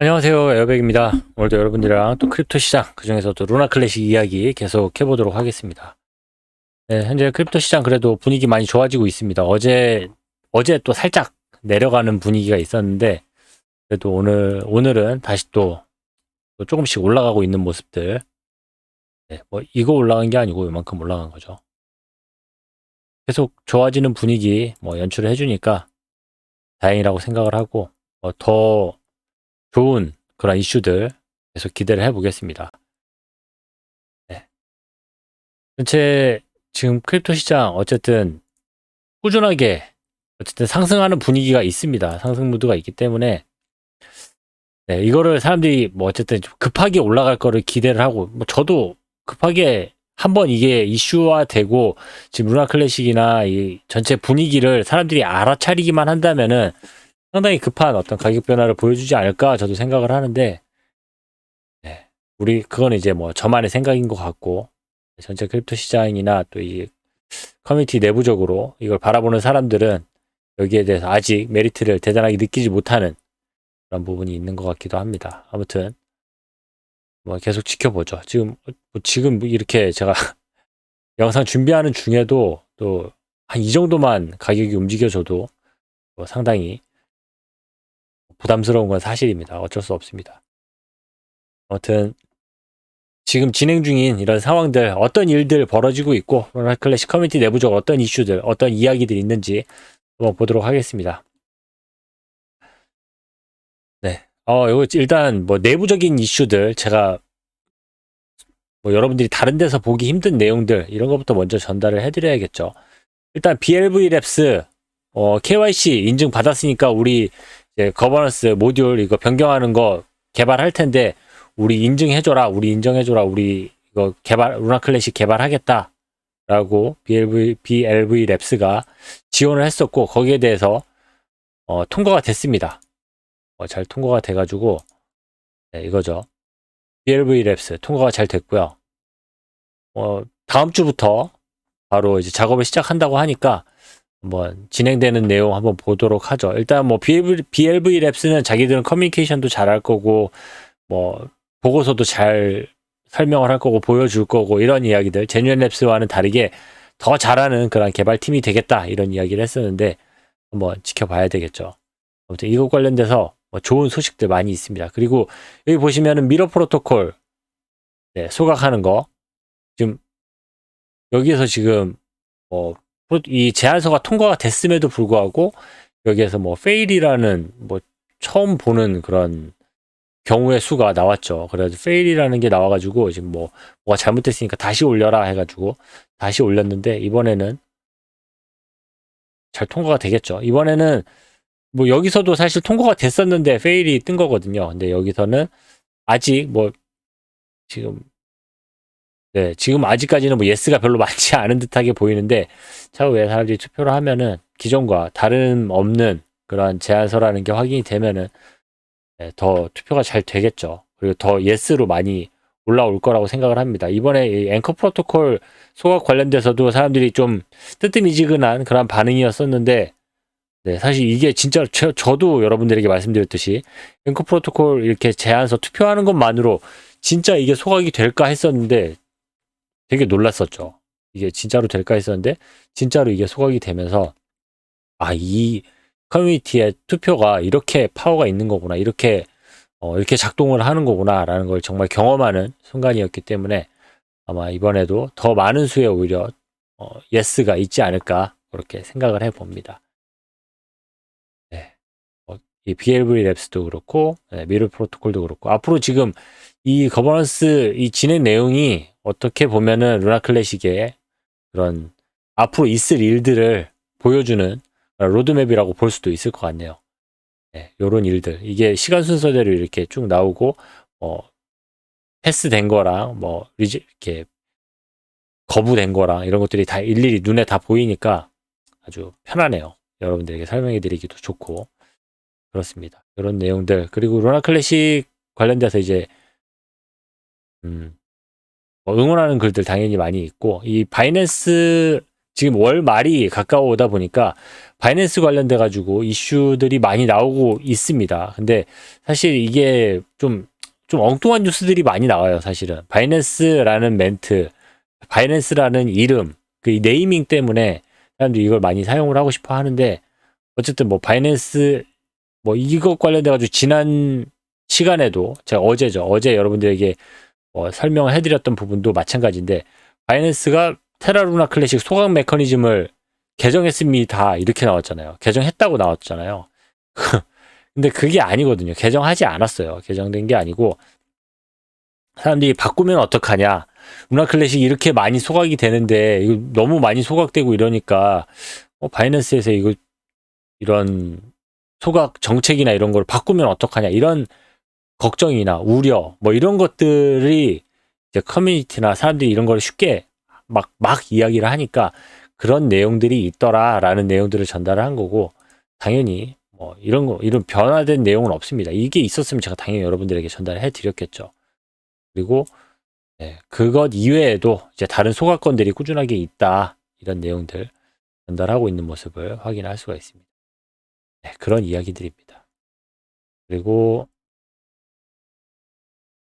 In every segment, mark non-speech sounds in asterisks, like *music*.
안녕하세요 에어백입니다. 오늘도 여러분들이랑 또 크립토 시장 그 중에서도 루나 클래식 이야기 계속 해보도록 하겠습니다. 네, 현재 크립토 시장 그래도 분위기 많이 좋아지고 있습니다. 어제 어제 또 살짝 내려가는 분위기가 있었는데 그래도 오늘 오늘은 다시 또, 또 조금씩 올라가고 있는 모습들. 네, 뭐 이거 올라간 게 아니고 이만큼 올라간 거죠. 계속 좋아지는 분위기 뭐 연출을 해주니까 다행이라고 생각을 하고 어, 더 좋은 그런 이슈들 계속 기대를 해보겠습니다. 네. 전체 지금 크립토 시장 어쨌든 꾸준하게 어쨌든 상승하는 분위기가 있습니다. 상승 무드가 있기 때문에 네, 이거를 사람들이 뭐 어쨌든 좀 급하게 올라갈 거를 기대를 하고 뭐 저도 급하게 한번 이게 이슈화되고 지금 루나 클래식이나 이 전체 분위기를 사람들이 알아차리기만 한다면은 상당히 급한 어떤 가격 변화를 보여주지 않을까 저도 생각을 하는데 네, 우리 그건 이제 뭐 저만의 생각인 것 같고 전체 크립토 시장이나 또 이 커뮤니티 내부적으로 이걸 바라보는 사람들은 여기에 대해서 아직 메리트를 대단하게 느끼지 못하는 그런 부분이 있는 것 같기도 합니다. 아무튼 뭐 계속 지켜보죠. 지금 뭐 지금 이렇게 제가 *laughs* 영상 준비하는 중에도 또 한 이 정도만 가격이 움직여줘도 뭐 상당히 부담스러운 건 사실입니다. 어쩔 수 없습니다. 아무튼 지금 진행 중인 이런 상황들 어떤 일들 벌어지고 있고 로나 클래식 커뮤니티 내부적으로 어떤 이슈들 어떤 이야기들이 있는지 한번 보도록 하겠습니다. 네. 어, 이거 일단 뭐 내부적인 이슈들 제가 뭐 여러분들이 다른 데서 보기 힘든 내용들 이런 것부터 먼저 전달을 해드려야겠죠. 일단 BLV 랩스 어, KYC 인증 받았으니까 우리 이제 거버넌스 모듈 이거 변경하는 거 개발할 텐데 우리 인증해줘라, 우리 인정해줘라, 우리 이거 개발 루나 클래식 개발하겠다라고 BLV BLV 랩스가 지원을 했었고 거기에 대해서 어, 통과가 됐습니다. 어, 잘 통과가 돼가지고 네, 이거죠. BLV 랩스 통과가 잘 됐고요. 어, 다음 주부터 바로 이제 작업을 시작한다고 하니까 한번 진행되는 내용 한번 보도록 하죠. 일단 뭐 BLV, BLV 랩스는 자기들은 커뮤니케이션도 잘할 거고 뭐 보고서도 잘 설명을 할 거고 보여줄 거고 이런 이야기들 제뉴얼 랩스와는 다르게 더 잘하는 그런 개발팀이 되겠다 이런 이야기를 했었는데 한번 지켜봐야 되겠죠. 아무튼 이것 관련돼서 뭐 좋은 소식들 많이 있습니다. 그리고 여기 보시면은 미러 프로토콜 네, 소각하는 거 지금 여기에서 지금 뭐 이 제안서가 통과가 됐음에도 불구하고 여기에서 뭐 페일이라는 뭐 처음 보는 그런 경우의 수가 나왔죠. 그래서 페일이라는 게 나와가지고 지금 뭐 뭐가 잘못됐으니까 다시 올려라 해가지고 다시 올렸는데 이번에는 잘 통과가 되겠죠. 이번에는 뭐 여기서도 사실 통과가 됐었는데 페일이 뜬 거거든요. 근데 여기서는 아직 뭐 지금 네, 지금 아직까지는 뭐 예스가 별로 많지 *laughs* 않은 듯하게 보이는데 차후에 사람들이 투표를 하면은 기존과 다름 없는 그런 제안서라는 게 확인이 되면은 네, 더 투표가 잘 되겠죠. 그리고 더 예스로 많이 올라올 거라고 생각을 합니다. 이번에 이 앵커 프로토콜 소각 관련돼서도 사람들이 좀 뜨뜻미지근한 그런 반응이었었는데 네, 사실 이게 진짜 저, 저도 여러분들에게 말씀드렸듯이 앵커 프로토콜 이렇게 제안서 투표하는 것만으로 진짜 이게 소각이 될까 했었는데 되게 놀랐었죠. 이게 진짜로 될까 했었는데 진짜로 이게 소각이 되면서 아, 이 커뮤니티의 투표가 이렇게 파워가 있는 거구나. 이렇게 어, 이렇게 작동을 하는 거구나라는 걸 정말 경험하는 순간이었기 때문에 아마 이번에도 더 많은 수의 오히려 어, 예스가 있지 않을까 그렇게 생각을 해 봅니다. 네. 어, 이 BLV 랩스도 그렇고 네, 미르 프로토콜도 그렇고 앞으로 지금 이 거버넌스 이 진행 내용이 어떻게 보면은 루나 클래식의 그런 앞으로 있을 일들을 보여주는 로드맵이라고 볼 수도 있을 것 같네요. 네, 요런 일들. 이게 시간 순서대로 이렇게 쭉 나오고, 뭐, 패스된 거랑, 뭐, 이렇게, 거부된 거랑 이런 것들이 다 일일이 눈에 다 보이니까 아주 편하네요. 여러분들에게 설명해 드리기도 좋고, 그렇습니다. 이런 내용들. 그리고 루나 클래식 관련돼서 이제, 음, 뭐 응원하는 글들 당연히 많이 있고 이 바이낸스 지금 월 말이 가까워오다 보니까 바이낸스 관련돼 가지고 이슈들이 많이 나오고 있습니다. 근데 사실 이게 좀좀 엉뚱한 뉴스들이 많이 나와요, 사실은. 바이낸스라는 멘트, 바이낸스라는 이름, 그 네이밍 때문에 사람들이 이걸 많이 사용을 하고 싶어 하는데 어쨌든 뭐 바이낸스 뭐 이것 관련돼 가지고 지난 시간에도 제가 어제죠. 어제 여러분들에게 어, 설명을 해드렸던 부분도 마찬가지인데 바이낸스가 테라루나 클래식 소각 메커니즘을 개정했습니다. 이렇게 나왔잖아요. 개정했다고 나왔잖아요. *laughs* 근데 그게 아니거든요. 개정하지 않았어요. 개정된 게 아니고 사람들이 바꾸면 어떡하냐. 루나 클래식이 이렇게 많이 소각이 되는데 이거 너무 많이 소각되고 이러니까 어, 바이낸스에서 이거 이런 소각 정책이나 이런 걸 바꾸면 어떡하냐 이런 걱정이나 우려 뭐 이런 것들이 이제 커뮤니티나 사람들이 이런 걸 쉽게 막 막 이야기를 하니까 그런 내용들이 있더라라는 내용들을 전달을 한 거고 당연히 뭐 이런 거 이런 변화된 내용은 없습니다. 이게 있었으면 제가 당연히 여러분들에게 전달해 드렸겠죠. 그리고 네, 그것 이외에도 이제 다른 소각건들이 꾸준하게 있다 이런 내용들 전달하고 있는 모습을 확인할 수가 있습니다. 네, 그런 이야기들입니다. 그리고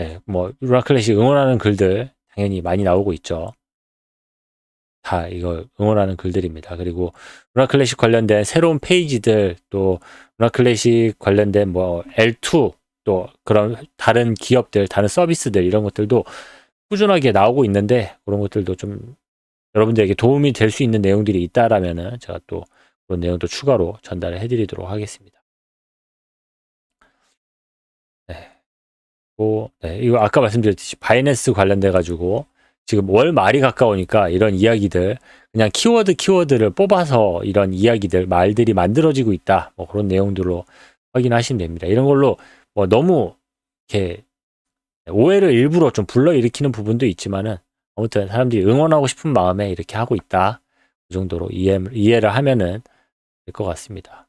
네, 뭐 루나 클래식 응원하는 글들 당연히 많이 나오고 있죠. 다 이거 응원하는 글들입니다. 그리고 루나 클래식 관련된 새로운 페이지들 또 루나 클래식 관련된 뭐 L2 또 그런 다른 기업들, 다른 서비스들 이런 것들도 꾸준하게 나오고 있는데 그런 것들도 좀 여러분들에게 도움이 될 수 있는 내용들이 있다라면은 제가 또 그런 내용도 추가로 전달을 해드리도록 하겠습니다. 뭐, 네. 이거 아까 말씀드렸듯이 바이낸스 관련돼 가지고 지금 월 말이 가까우니까 이런 이야기들 그냥 키워드 키워드를 뽑아서 이런 이야기들 말들이 만들어지고 있다 뭐 그런 내용들로 확인하시면 됩니다. 이런 걸로 뭐 너무 이렇게 오해를 일부러 좀 불러일으키는 부분도 있지만은 아무튼 사람들이 응원하고 싶은 마음에 이렇게 하고 있다 그 정도로 이해, 이해를 하면은 될 것 같습니다.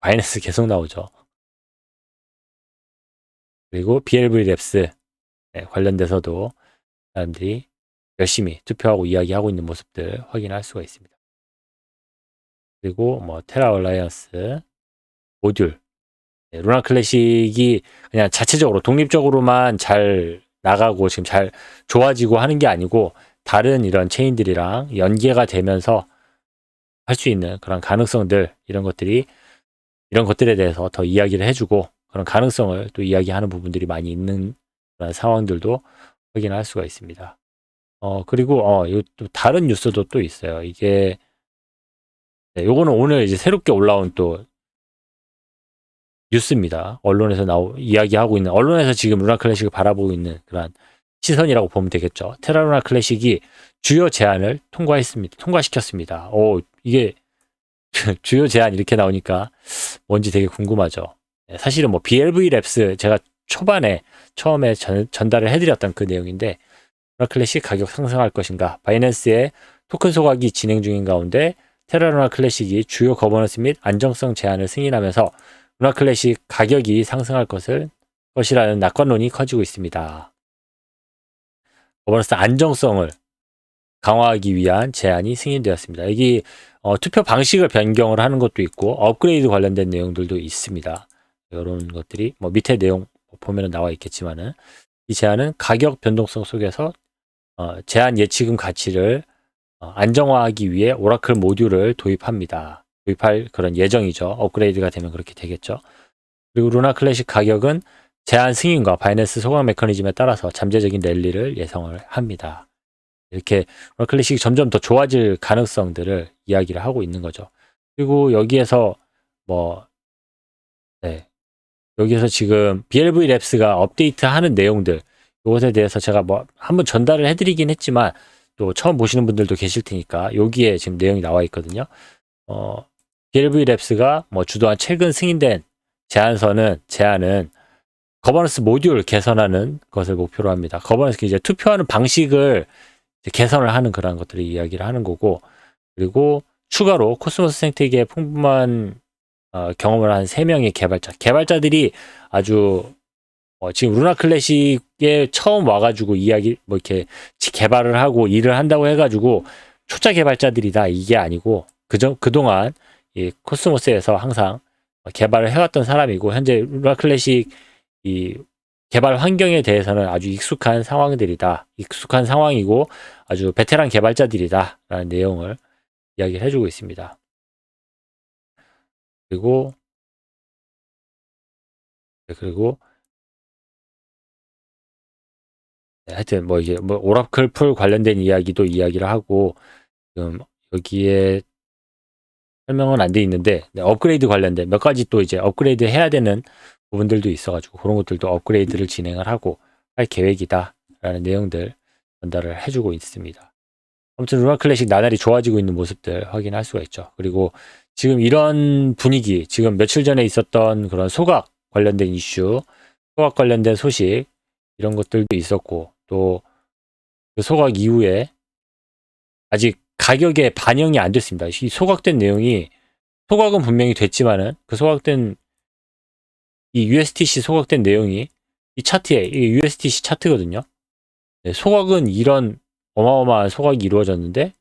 바이낸스 *laughs* 계속 나오죠. 그리고 BLV 랩스 네, 관련돼서도 사람들이 열심히 투표하고 이야기하고 있는 모습들 확인할 수가 있습니다. 그리고 뭐 테라 얼라이언스 모듈 네, 루나 클래식이 그냥 자체적으로 독립적으로만 잘 나가고 지금 잘 좋아지고 하는 게 아니고 다른 이런 체인들이랑 연계가 되면서 할 수 있는 그런 가능성들 이런 것들이 이런 것들에 대해서 더 이야기를 해주고 그런 가능성을 또 이야기하는 부분들이 많이 있는 그런 상황들도 확인할 수가 있습니다. 어, 그리고, 어, 이또 다른 뉴스도 또 있어요. 이게, 네, 요거는 오늘 이제 새롭게 올라온 또 뉴스입니다. 언론에서 나오, 이야기하고 있는, 언론에서 지금 루나 클래식을 바라보고 있는 그런 시선이라고 보면 되겠죠. 테라 루나 클래식이 주요 제안을 통과했습니다. 통과시켰습니다. 오, 이게 *laughs* 주요 제안 이렇게 나오니까 뭔지 되게 궁금하죠. 네, 사실은 뭐 BLV 랩스 제가 초반에 처음에 전, 전달을 해드렸던 그 내용인데 루나클래식 가격 상승할 것인가 바이낸스의 토큰 소각이 진행 중인 가운데 테라루나 클래식이 주요 거버넌스 및 안정성 제한을 승인하면서 루나 클래식 가격이 상승할 것을 것이라는 낙관론이 커지고 있습니다. 거버넌스 안정성을 강화하기 위한 제안이 승인되었습니다. 여기 어, 투표 방식을 변경을 하는 것도 있고 업그레이드 관련된 내용들도 있습니다. 이런 것들이 뭐 밑에 내용 보면 나와 있겠지만은 이 제한은 가격 변동성 속에서 어, 제한 예치금 가치를 어, 안정화하기 위해 오라클 모듈을 도입합니다. 도입할 그런 예정이죠. 업그레이드가 되면 그렇게 되겠죠. 그리고 루나 클래식 가격은 제한 승인과 바이낸스 소각 메커니즘에 따라서 잠재적인 랠리를 예상을 합니다. 이렇게 루나 클래식이 점점 더 좋아질 가능성들을 이야기를 하고 있는 거죠. 그리고 여기에서 뭐 네, 여기에서 지금 BLV 랩스가 업데이트하는 내용들 이것에 대해서 제가 뭐 한번 전달을 해드리긴 했지만 또 처음 보시는 분들도 계실 테니까 여기에 지금 내용이 나와 있거든요. 어, BLV 랩스가 뭐 주도한 최근 승인된 제안서는 제안은 거버넌스 모듈 개선하는 것을 목표로 합니다. 거버넌스 이제 투표하는 방식을 개선을 하는 그런 것들을 이야기를 하는 거고 그리고 추가로 코스모스 생태계의 풍부한 어, 경험을 한 3명의 개발자. 개발자들이 아주 어, 지금 루나 클래식에 처음 와가지고 이야기, 뭐 이렇게 개발을 하고 일을 한다고 해가지고 초짜 개발자들이다 이게 아니고 그저 그동안 이 코스모스에서 항상 개발을 해왔던 사람이고 현재 루나 클래식 이 개발 환경에 대해서는 아주 익숙한 상황들이다. 익숙한 상황이고 아주 베테랑 개발자들이다 라는 내용을 이야기를 해주고 있습니다. 그리고 네, 그리고 네, 하여튼 뭐 이게 뭐 오라클 풀 관련된 이야기도 이야기를 하고 지금 여기에 설명은 안 돼 있는데 네, 업그레이드 관련된 몇 가지 또 이제 업그레이드 해야 되는 부분들도 있어가지고 그런 것들도 업그레이드를 진행을 하고 할 계획이다라는 내용들 전달을 해주고 있습니다. 아무튼 루나 클래식 나날이 좋아지고 있는 모습들 확인할 수가 있죠. 그리고 지금 이런 분위기, 지금 며칠 전에 있었던 그런 소각 관련된 이슈, 소각 관련된 소식 이런 것들도 있었고 또 그 소각 이후에 아직 가격에 반영이 안 됐습니다. 이 소각된 내용이 소각은 분명히 됐지만은 그 소각된 이 USTC 소각된 내용이 이 차트에 이 USTC 차트거든요. 네, 소각은 이런 어마어마한 소각이 이루어졌는데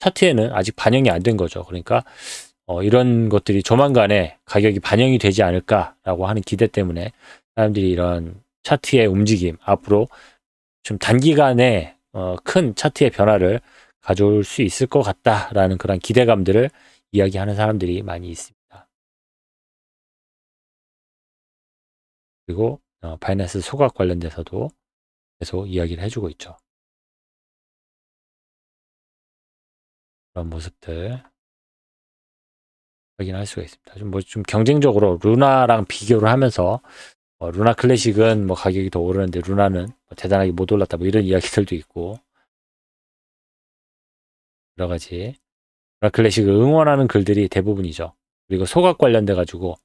차트에는 아직 반영이 안 된 거죠. 그러니까 어, 이런 것들이 조만간에 가격이 반영이 되지 않을까라고 하는 기대 때문에 사람들이 이런 차트의 움직임 앞으로 좀 단기간에 어, 큰 차트의 변화를 가져올 수 있을 것 같다라는 그런 기대감들을 이야기하는 사람들이 많이 있습니다. 그리고 어, 바이낸스 소각 관련돼서도 계속 이야기를 해주고 있죠. 그런 모습들 확인할 수가 있습니다. 좀 뭐 좀 경쟁적으로 루나랑 비교를 하면서 어, 루나 클래식은 뭐 가격이 더 오르는데 루나는 뭐 대단하게 못 올랐다 뭐 이런 *laughs* 이야기들도 있고 여러 가지 루나 클래식을 응원하는 글들이 대부분이죠. 그리고 소각 관련돼 가지고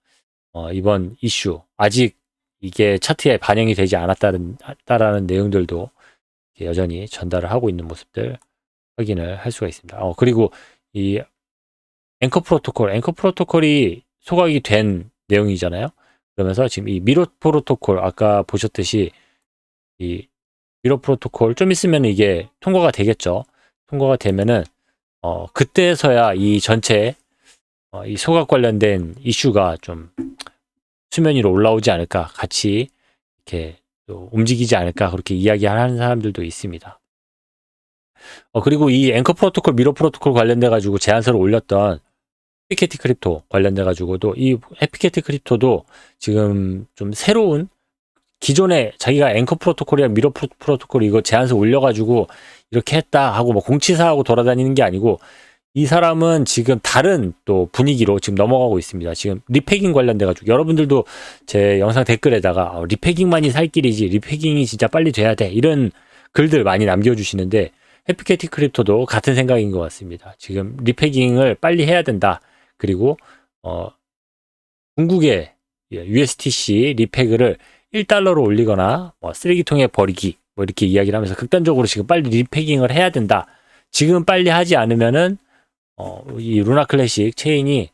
어, 이번 이슈 아직 이게 차트에 반영이 되지 않았다는 따라는 내용들도 여전히 전달을 하고 있는 모습들 확인을 할 수가 있습니다. 어, 그리고 이 앵커 프로토콜, 앵커 프로토콜이 소각이 된 내용이잖아요. 그러면서 지금 이 미로 프로토콜 아까 보셨듯이 이 미로 프로토콜 좀 있으면 이게 통과가 되겠죠. 통과가 되면은 어 그때서야 이 전체 어, 이 소각 관련된 이슈가 좀 수면 위로 올라오지 않을까 같이 이렇게 또 움직이지 않을까 그렇게 이야기하는 사람들도 있습니다. 어, 그리고 이 앵커 프로토콜, 미러 프로토콜 관련돼 가지고 제안서를 올렸던 에피케티 크립토 관련돼 가지고도 이 에피케티 크립토도 지금 좀 새로운 기존에 자기가 앵커 프로토콜이랑 미러 프로토콜 이거 제안서 올려가지고 이렇게 했다 하고 뭐 공치사하고 돌아다니는 게 아니고 이 사람은 지금 다른 또 분위기로 지금 넘어가고 있습니다. 지금 리패깅 관련돼 가지고 여러분들도 제 영상 댓글에다가 어, 리패깅만이 살 길이지 리패깅이 진짜 빨리 돼야 돼 이런 글들 많이 남겨주시는데 해피캐티 크립토도 같은 생각인 것 같습니다. 지금 리패깅을 빨리 해야 된다. 그리고 어 중국의 USTC 리패그를 1달러로 올리거나 뭐 쓰레기통에 버리기 뭐 이렇게 이야기를 하면서 극단적으로 지금 빨리 리패깅을 해야 된다. 지금 빨리 하지 않으면은 어, 이 루나 클래식 체인이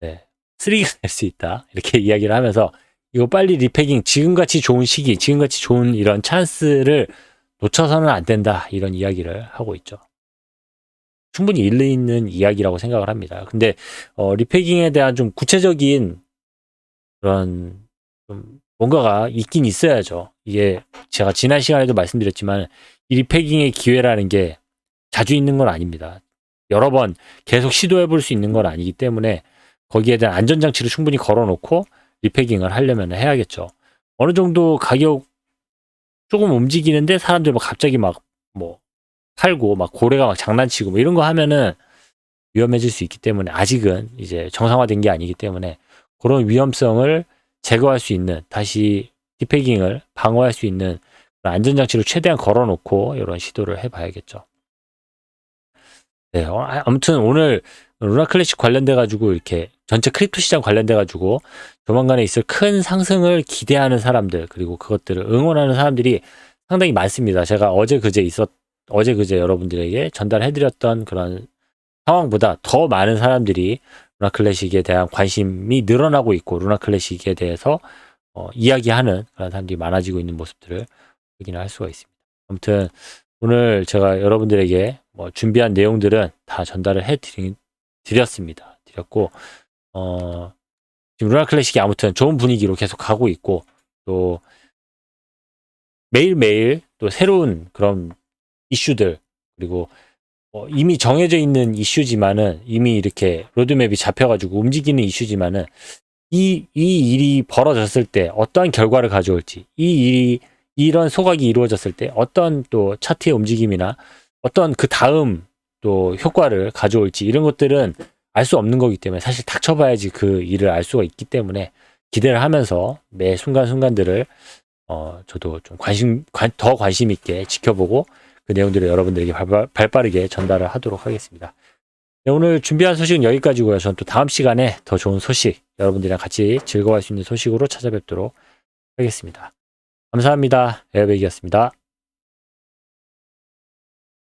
네, 쓰레기가 될 *laughs* 수 있다. 이렇게 이야기를 하면서 이거 빨리 리패깅 지금같이 좋은 시기, 지금같이 좋은 이런 찬스를 놓쳐서는 안 된다. 이런 이야기를 하고 있죠. 충분히 일리 있는 이야기라고 생각을 합니다. 근데 어, 리패깅에 대한 좀 구체적인 그런 좀 뭔가가 있긴 있어야죠. 이게 제가 지난 시간에도 말씀드렸지만 이 리패깅의 기회라는 게 자주 있는 건 아닙니다. 여러 번 계속 시도해 볼 수 있는 건 아니기 때문에 거기에 대한 안전장치를 충분히 걸어놓고 리패깅을 하려면 해야겠죠. 어느 정도 가격 조금 움직이는데 사람들 막 갑자기 막 뭐 팔고 막 고래가 막 장난치고 뭐 이런 거 하면은 위험해질 수 있기 때문에 아직은 이제 정상화된 게 아니기 때문에 그런 위험성을 제거할 수 있는 다시 디패깅을 방어할 수 있는 안전장치를 최대한 걸어놓고 이런 시도를 해봐야겠죠. 네, 어, 아, 아무튼 오늘 루나 클래식 관련돼 가지고 이렇게 전체 크립토 시장 관련돼 가지고 조만간에 있을 큰 상승을 기대하는 사람들 그리고 그것들을 응원하는 사람들이 상당히 많습니다. 제가 어제 그제 있었 어제 그제 여러분들에게 전달해 드렸던 그런 상황보다 더 많은 사람들이 루나 클래식에 대한 관심이 늘어나고 있고 루나 클래식에 대해서 어, 이야기하는 그런 사람들이 많아지고 있는 모습들을 확인할 수가 있습니다. 아무튼 오늘 제가 여러분들에게 뭐 준비한 내용들은 다 전달을 해 드리, 드렸습니다. 드렸고, 어, 지금 루나 클래식이 아무튼 좋은 분위기로 계속 가고 있고, 또 매일매일 또 새로운 그런 이슈들, 그리고 어, 이미 정해져 있는 이슈지만은 이미 이렇게 로드맵이 잡혀가지고 움직이는 이슈지만은 이, 이 일이 벌어졌을 때 어떠한 결과를 가져올지, 이 일이, 이런 소각이 이루어졌을 때 어떤 또 차트의 움직임이나 어떤 그 다음 또 효과를 가져올지 이런 것들은 알 수 없는 거기 때문에 사실 닥쳐봐야지 그 일을 알 수가 있기 때문에 기대를 하면서 매 순간순간들을 어, 저도 좀 관심, 관- 더 관심 있게 지켜보고 그 내용들을 여러분들에게 발빠, 발빠르게 전달을 하도록 하겠습니다. 네, 오늘 준비한 소식은 여기까지고요. 저는 또 다음 시간에 더 좋은 소식, 여러분들이랑 같이 즐거워할 수 있는 소식으로 찾아뵙도록 하겠습니다. 감사합니다. 에어백이었습니다.